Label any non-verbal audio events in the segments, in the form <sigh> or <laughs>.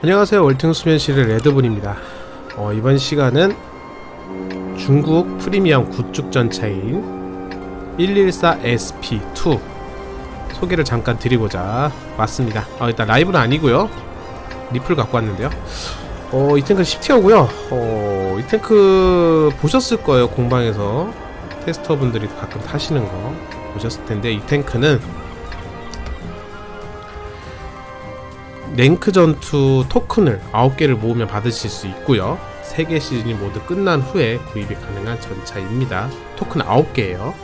안녕하세요. 월등 수면실의 레드분입니다. 어, 이번 시간은 중국 프리미엄 구축 전차인 114SP2 소개를 잠깐 드리고자 왔습니다. 어, 일단 라이브는 아니고요. 리플 갖고 왔는데요. 어, 이 탱크 10티어고요. 어, 이 탱크 보셨을 거예요 공방에서. 테스터분들이 가끔 타시는 거 보셨을 텐데 이 탱크는 랭크 전투 토큰을 9개를 모으면 받으실 수 있고요. 3개 시즌이 모두 끝난 후에 구입이 가능한 전차입니다. 토큰 9개예요.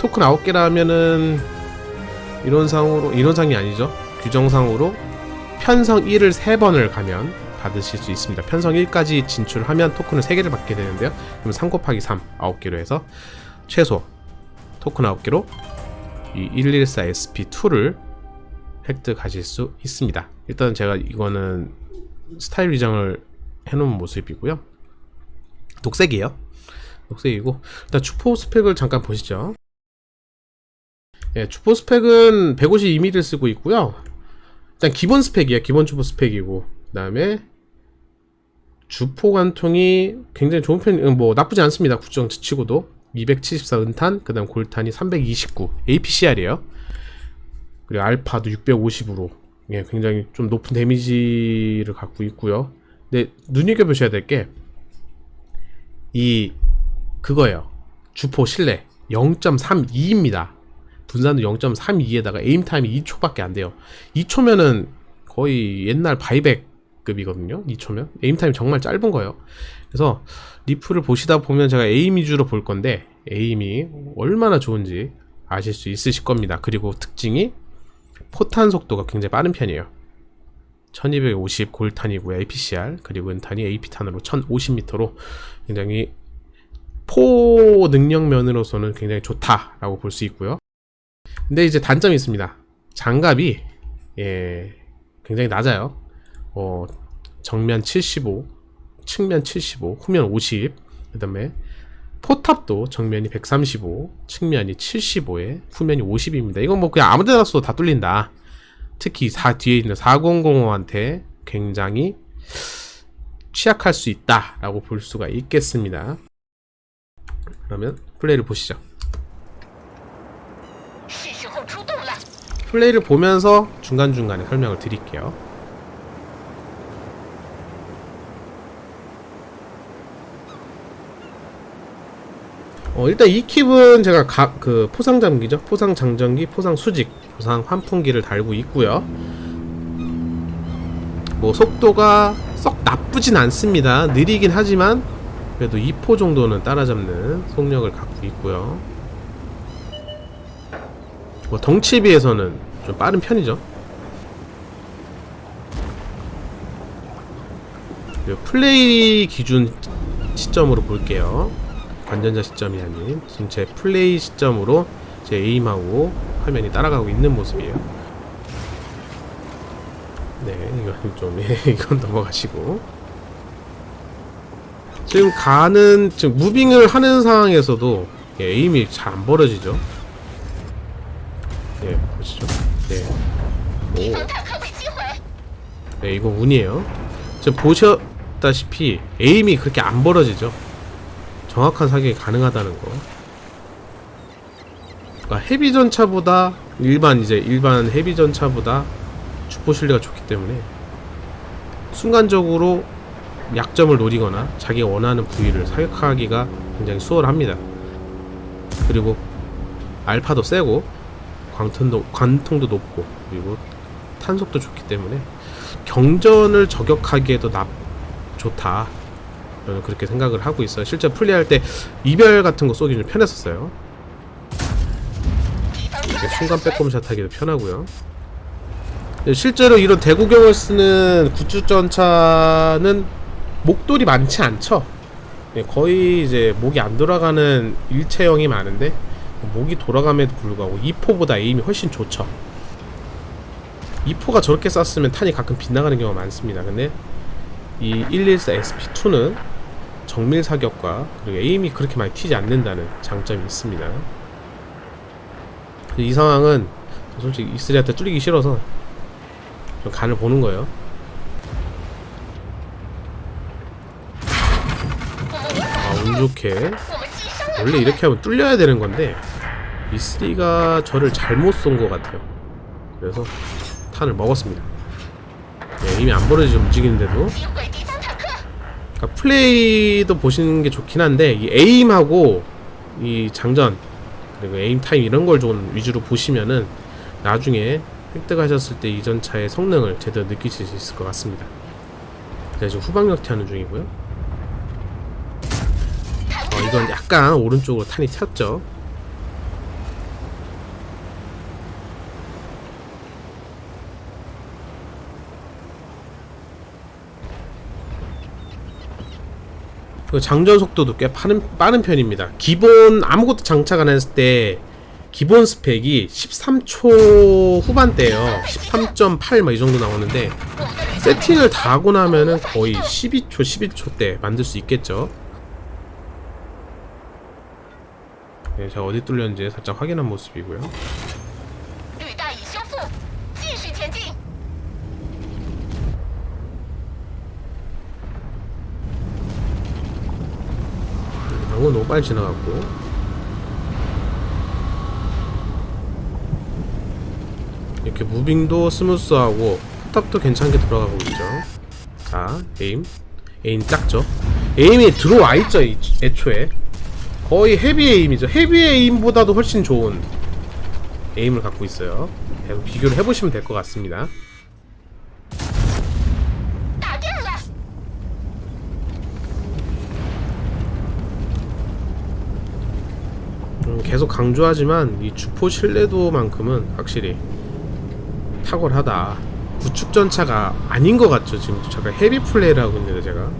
토큰 9개라 하면은 이론상으로 이론상이 아니죠. 규정상으로 편성 1을 3번을 가면 받으실 수 있습니다. 편성 1까지 진출하면 토큰을 3개를 받게 되는데요. 그럼 3 곱하기 3 9개로 해서 최소 토큰 9개로 이 114 SP2를 획득하실 수 있습니다. 일단 제가 이거는 스타일 위장을 해놓은 모습이고요. 녹색이에요. 녹색이고 일단 주포 스펙을 잠깐 보시죠. 예, 주포 스펙은 152mm를 쓰고 있고요. 일단 기본 스펙이에요. 기본 주포 스펙이고 그 다음에 주포 관통이 굉장히 좋은 편, 음, 뭐 나쁘지 않습니다. 구정 치고도 274 은탄, 그다음 골탄이 329 APCR이에요. 그리고 알파도 650으로 예, 굉장히 좀 높은 데미지를 갖고 있고요. 근데 눈여겨 보셔야 될 게 이 그거예요. 주포 실내 0.32입니다. 분산도 0.32에다가 에임 타임이 2초밖에 안 돼요. 2초면은 거의 옛날 바이백급이거든요. 2초면 에임 타임이 정말 짧은 거예요. 그래서 리플을 보시다 보면 제가 에임 위주로 볼 건데 에임이 얼마나 좋은지 아실 수 있으실 겁니다. 그리고 특징이 포탄 속도가 굉장히 빠른 편이에요. 1250 골탄이고요. APCR 그리고 은탄이 AP탄으로 1050m로 굉장히 포 능력 면으로서는 굉장히 좋다라고 볼 수 있고요. 근데 이제 단점이 있습니다. 장갑이 예, 굉장히 낮아요. 어, 정면 75, 측면 75, 후면 50, 그 다음에 포탑도 정면이 135, 측면이 75에 후면이 50입니다. 이건 뭐 그냥 아무 데나 써도 다 뚫린다. 특히 사, 뒤에 있는 4005한테 굉장히 취약할 수 있다라고 볼 수가 있겠습니다. 그러면 플레이를 보시죠. 플레이를 보면서 중간중간에 설명을 드릴게요. 어, 일단 이 킵은 제가 각 그 포상 잠기죠. 포상 장전기, 포상 수직, 포상 환풍기를 달고 있고요. 뭐 속도가 썩 나쁘진 않습니다. 느리긴 하지만 그래도 2포 정도는 따라잡는 속력을 갖고 있고요. 뭐 덩치에 비해서는 좀 빠른 편이죠. 플레이 기준 시점으로 볼게요. 관전자 시점이 아닌 지금 제 플레이 시점으로 제 에임하고 화면이 따라가고 있는 모습이에요. 네, 이건 좀 <laughs> 이건 넘어가시고 지금 가는 지금 무빙을 하는 상황에서도 예, 에임이 잘 안 벌어지죠. 예, 보시죠. 예. 오. 네, 이거 운이에요. 지금 보셨다시피 에임이 그렇게 안 벌어지죠. 정확한 사격이 가능하다는 거. 그러니까 헤비 전차보다 일반 이제 일반 헤비 전차보다 주포 실리가 좋기 때문에 순간적으로 약점을 노리거나 자기가 원하는 부위를 사격하기가 굉장히 수월합니다. 그리고 알파도 세고 광통도 관통도 높고 그리고 탄속도 좋기 때문에 경전을 저격하기에도 나 좋다. 저는 그렇게 생각을 하고 있어요. 실제 플레이할 때 이별 같은 거 쏘기 좀 편했었어요. 순간 빼꼼샷 하기도 편하고요. 실제로 이런 대구경을 쓰는 구축전차는 목돌이 많지 않죠? 네, 거의 이제 목이 안 돌아가는 일체형이 많은데 목이 돌아감에도 불구하고 2포보다 에임이 훨씬 좋죠. 2포가 저렇게 쐈으면 탄이 가끔 빗나가는 경우가 많습니다. 근데 이 114 SP2는 정밀 사격과 그리고 에임이 그렇게 많이 튀지 않는다는 장점이 있습니다. 이 상황은 솔직히 이스리한테 뚫리기 싫어서 좀 간을 보는 거예요. 아, 운 좋게. 원래 이렇게 하면 뚫려야 되는 건데, 이스리가 저를 잘못 쏜 것 같아요. 그래서 탄을 먹었습니다. 네, 이미 안 벌어지게 움직이는데도 그러니까 플레이도 보시는 게 좋긴 한데 이 에임하고 이 장전 그리고 에임 타임 이런 걸 좀 위주로 보시면은 나중에 획득하셨을 때 이전 차의 성능을 제대로 느끼실 수 있을 것 같습니다. 제가 지금 후방력티 하는 중이고요. 어, 이건 약간 오른쪽으로 탄이 튀었죠. 그 장전 속도도 꽤 빠른, 빠른 편입니다. 기본 아무것도 장착 안 했을 때 기본 스펙이 13초 후반대예요. 13.8 막 이 정도 나오는데 세팅을 다 하고 나면은 거의 12초, 11초 때 만들 수 있겠죠. 네, 제가 어디 뚫렸는지 살짝 확인한 모습이고요. 방금 너무 빨리 지나갔고. 이렇게 무빙도 스무스하고 포탑도 괜찮게 들어가고 있죠. 자, 에임. 에임 작죠? 에임이 들어와 있죠, 이- 애초에. 거의 헤비 에임이죠. 헤비 에임보다도 훨씬 좋은 에임을 갖고 있어요. 계속 비교를 해보시면 될 것 같습니다. 계속 강조하지만 이 주포 신뢰도만큼은 확실히 탁월하다. 구축 전차가 아닌 것 같죠. 지금 잠깐 헤비 플레이를 하고 있는데 제가.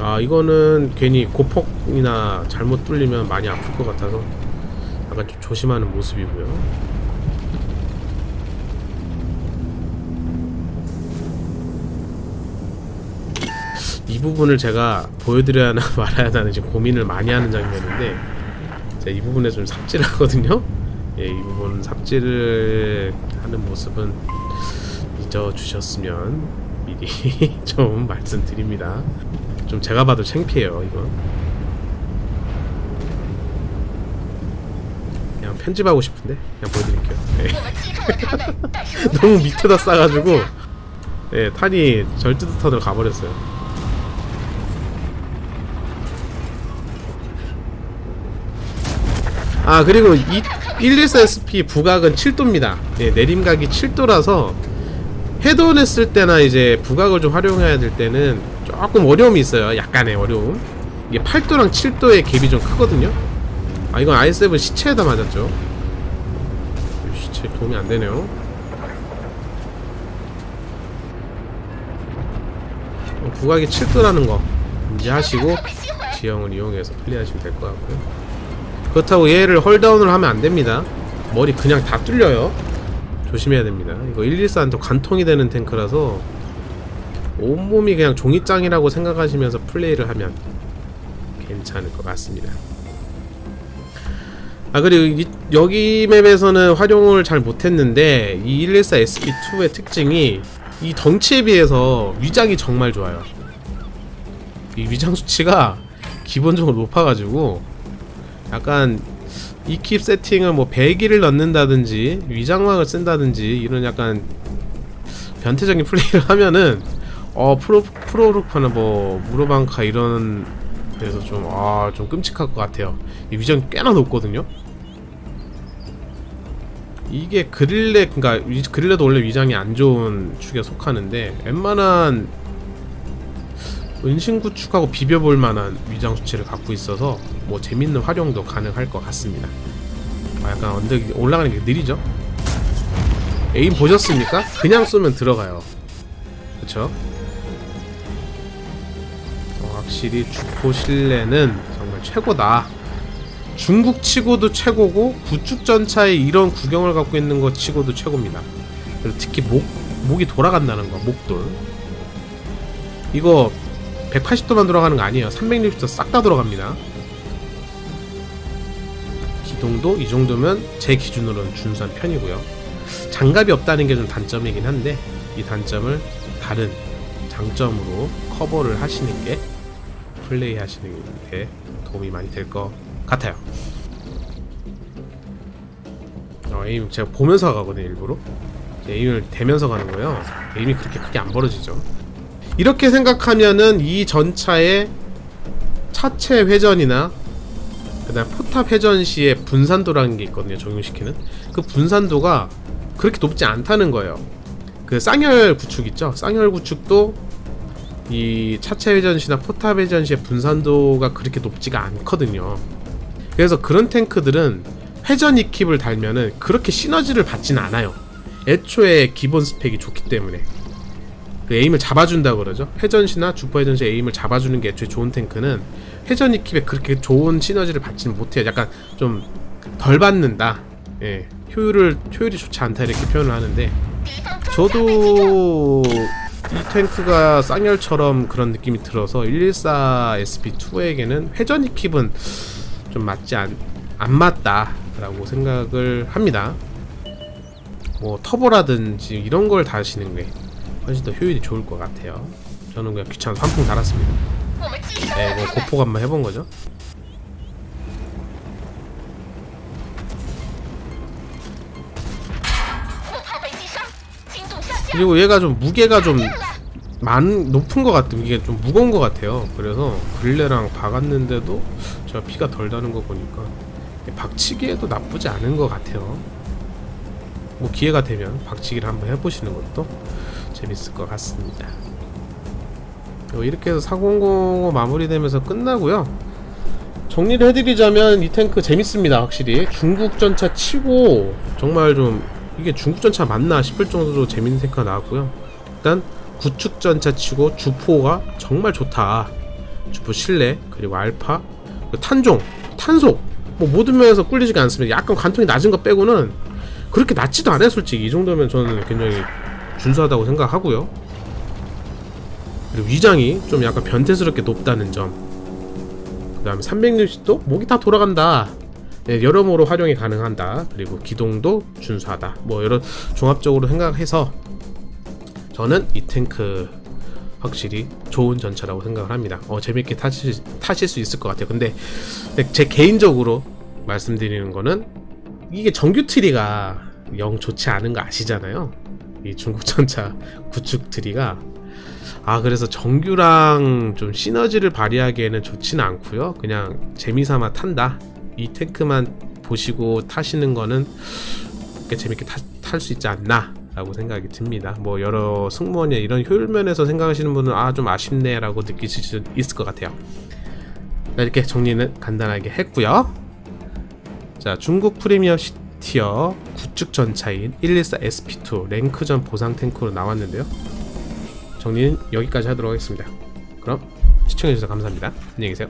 아 이거는 괜히 고폭이나 잘못 뚫리면 많이 아플 것 같아서 약간 좀 조심하는 모습이고요. 이 부분을 제가 보여드려야 하나 <laughs> 말아야 하나 지금 고민을 많이 하는 장면인데 제가 이 부분에 좀 삽질하거든요. 예, 이 부분 삽질을 하는 모습은 잊어 주셨으면 미리 <laughs> 좀 말씀드립니다. 좀 제가 봐도 창피해요 이건. 그냥 편집하고 싶은데 그냥 보여드릴게요. 예. <laughs> 너무 밑에다 싸가지고 예, 탄이 절뜻 탄으로 가버렸어요. 아 그리고 이 114SP 부각은 7도입니다. 예, 내림각이 7도라서 헤드온 했을 때나 이제 부각을 좀 활용해야 될 때는 조금 어려움이 있어요. 약간의 어려움. 이게 8도랑 7도의 갭이 좀 크거든요. 아 이건 i7 시체에다 맞았죠? 시체 도움이 안되네요. 부각이 7도라는 거 인지하시고 지형을 이용해서 플레이하시면 될 것 같고요. 그렇다고 얘를 헐다운을 하면 안 됩니다. 머리 그냥 다 뚫려요. 조심해야 됩니다. 이거 114는 또 관통이 되는 탱크라서 온몸이 그냥 종이장이라고 생각하시면서 플레이를 하면 괜찮을 것 같습니다. 아 그리고 이, 여기 맵에서는 활용을 잘 못했는데 이 114 SP2의 특징이 이 덩치에 비해서 위장이 정말 좋아요. 이 위장 수치가 기본적으로 높아가지고 약간 이킵 세팅을 뭐 배기를 넣는다든지 위장막을 쓴다든지 이런 약간 변태적인 플레이를 하면은 어 프로 프로루파나 뭐 무로방카 이런 데서 좀 아 좀 끔찍할 것 같아요. 이 위장이 꽤나 높거든요. 이게 그릴레 그러니까 위- 그릴레도 원래 위장이 안 좋은 축에 속하는데 웬만한 은신 구축하고 비벼볼 만한 위장 수치를 갖고 있어서 뭐 재밌는 활용도 가능할 것 같습니다. 아, 약간 언덕 올라가는 게 느리죠? 에임 보셨습니까? 그냥 쏘면 들어가요. 그쵸? 어, 확실히 주포 신뢰는 정말 최고다. 중국 치고도 최고고 구축 전차에 이런 구경을 갖고 있는 거 치고도 최고입니다. 그리고 특히 목 목이 돌아간다는 거, 목돌. 이거 180도만 돌아가는 거 아니에요. 360도 싹 다 돌아갑니다. 기동도 이 정도면 제 기준으로는 준수한 편이고요. 장갑이 없다는 게 좀 단점이긴 한데 이 단점을 다른 장점으로 커버를 하시는 게 플레이 하시는 게 도움이 많이 될 것 같아요. 어, 에임 제가 보면서 가거든요 일부러 에임을 대면서 가는 거예요 에임이 그렇게 크게 안 벌어지죠 이렇게 생각하면은 이 전차의 차체 회전이나 그다음 포탑 회전 시에 분산도라는 게 있거든요 적용시키는. 그 분산도가 그렇게 높지 않다는 거예요. 그 쌍열 구축 있죠? 쌍열 구축도 이 차체 회전 시나 포탑 회전 시의 분산도가 그렇게 높지가 않거든요. 그래서 그런 탱크들은 회전 이킵을 달면은 그렇게 시너지를 받지는 않아요. 애초에 기본 스펙이 좋기 때문에 그 에임을 잡아준다 그러죠. 회전시나 주포 회전시 에임을 잡아주는 게 애초에 좋은 탱크는 회전 이킵에 그렇게 좋은 시너지를 받지는 못해요. 약간 좀 덜 받는다. 예, 효율을 효율이 좋지 않다 이렇게 표현을 하는데 저도 이 탱크가 쌍열처럼 그런 느낌이 들어서 114 SP2에게는 회전 이킵은 좀 맞지 않, 안 맞다라고 생각을 합니다. 뭐 터보라든지 이런 걸 다시는 게 훨씬 더 효율이 좋을 것 같아요. 저는 그냥 귀찮아서 한풍 달았습니다. 네 이거 고폭 한번 해본 거죠? 그리고 얘가 좀 무게가 좀 많, 높은 것 같아요 이게 좀 무거운 것 같아요. 그래서 글레랑 박았는데도 제가 피가 덜 다는 거 보니까 박치기에도 나쁘지 않은 것 같아요. 뭐 기회가 되면 박치기를 한번 해보시는 것도. 재밌을 것 같습니다. 어, 이렇게 해서 400 마무리되면서 끝나고요. 정리를 해드리자면 이 탱크 재밌습니다 확실히. 중국 전차 치고 정말 좀 이게 중국 전차 맞나 싶을 정도로 재밌는 탱크가 나왔고요. 일단 구축 전차 치고 주포가 정말 좋다. 주포 실내 그리고 알파 탄종 탄속. 뭐 모든 면에서 꿀리지가 않습니다. 약간 관통이 낮은 거 빼고는 그렇게 낮지도 않아요 솔직히. 이 정도면 저는 굉장히 준수하다고 생각하고요. 그리고 위장이 좀 약간 변태스럽게 높다는 점. 그 다음에 360도 목이 다 돌아간다. 네, 여러모로 활용이 가능한다. 그리고 기동도 준수하다. 뭐 여러 종합적으로 생각해서 저는 이 탱크 확실히 좋은 전차라고 생각을 합니다. 어 재밌게 타실, 타실 수 있을 것 같아요. 근데 제 개인적으로 말씀드리는 거는 이게 정규 트리가 영 좋지 않은 거 아시잖아요 이 중국 전차 구축 트리가. 아 그래서 정규랑 좀 시너지를 발휘하기에는 좋지는 않고요. 그냥 재미삼아 탄다. 이 탱크만 보시고 타시는 거는 꽤 재밌게 탈 수 있지 않나 라고 생각이 듭니다. 뭐 여러 승무원이나 이런 효율 면에서 생각하시는 분은 아 좀 아쉽네 라고 느끼실 수 있을 것 같아요. 자, 이렇게 정리는 간단하게 했고요. 자 중국 프리미엄 시 티어 구축 전차인 114 SP2 랭크전 보상 탱크로 나왔는데요 정리는 여기까지 하도록 하겠습니다. 그럼 시청해주셔서 감사합니다. 안녕히 계세요.